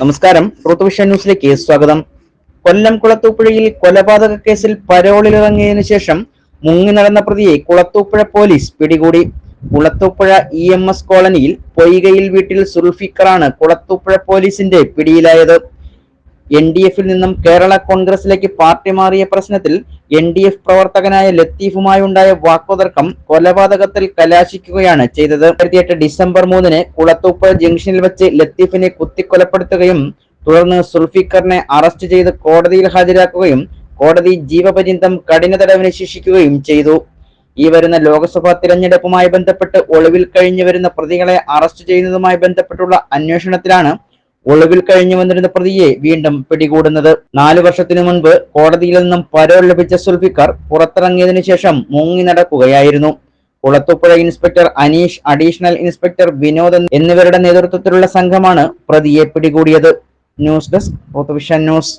നമസ്കാരം. ഋതുവിഷൻ ന്യൂസിലേക്ക് സ്വാഗതം. കൊല്ലം കുളത്തൂപ്പുഴയിൽ കൊലപാതക കേസിൽ പരോളിലിറങ്ങിയതിനു ശേഷം മുങ്ങി നടന്ന പ്രതിയെ കുളത്തൂപ്പുഴ പോലീസ് പിടികൂടി. കുളത്തൂപ്പുഴ ഇ എം എസ് കോളനിയിൽ പൊയ്കയിൽ വീട്ടിൽ സുൽഫിക്കറാണ് കുളത്തൂപ്പുഴ പോലീസിന്റെ പിടിയിലായത്. എൻ ഡി എഫിൽ നിന്നും കേരള കോൺഗ്രസിലേക്ക് പാർട്ടി മാറിയ പ്രശ്നത്തിൽ എൻ ഡി എഫ് പ്രവർത്തകനായ ലത്തീഫുമായുണ്ടായ വാക്കുതർക്കം കൊലപാതകത്തിൽ കലാശിക്കുകയാണ് ചെയ്തത്. എട്ട് ഡിസംബർ മൂന്നിന് കുളത്തൂപ്പ് ജംഗ്ഷനിൽ വെച്ച് ലത്തീഫിനെ കുത്തിക്കൊലപ്പെടുത്തുകയും തുടർന്ന് സുൽഫിക്കറിനെ അറസ്റ്റ് ചെയ്ത് കോടതിയിൽ ഹാജരാക്കുകയും കോടതി ജീവപര്യന്തം കഠിന തടവിന് ശിക്ഷിക്കുകയും ചെയ്തു. ഈ വരുന്ന ലോക്സഭാ തിരഞ്ഞെടുപ്പുമായി ബന്ധപ്പെട്ട് ഒളിവിൽ കഴിഞ്ഞു വരുന്ന പ്രതികളെ അറസ്റ്റ് ചെയ്യുന്നതുമായി ബന്ധപ്പെട്ടുള്ള അന്വേഷണത്തിലാണ് ഒളിവിൽ കഴിഞ്ഞു വന്നിരുന്ന പ്രതിയെ വീണ്ടും പിടികൂടുന്നത്. നാലു വർഷത്തിനു മുൻപ് കോടതിയിൽ നിന്നും പരോൾ ലഭിച്ച സുൽഫിക്കർ പുറത്തിറങ്ങിയതിനു ശേഷം മുങ്ങി നടക്കുകയായിരുന്നു. Kulathupuzha inspector Aneesh additional inspector Vinod എന്നിവരുടെ നേതൃത്വത്തിലുള്ള സംഘമാണ് പ്രതിയെ പിടികൂടിയത്. News desk news.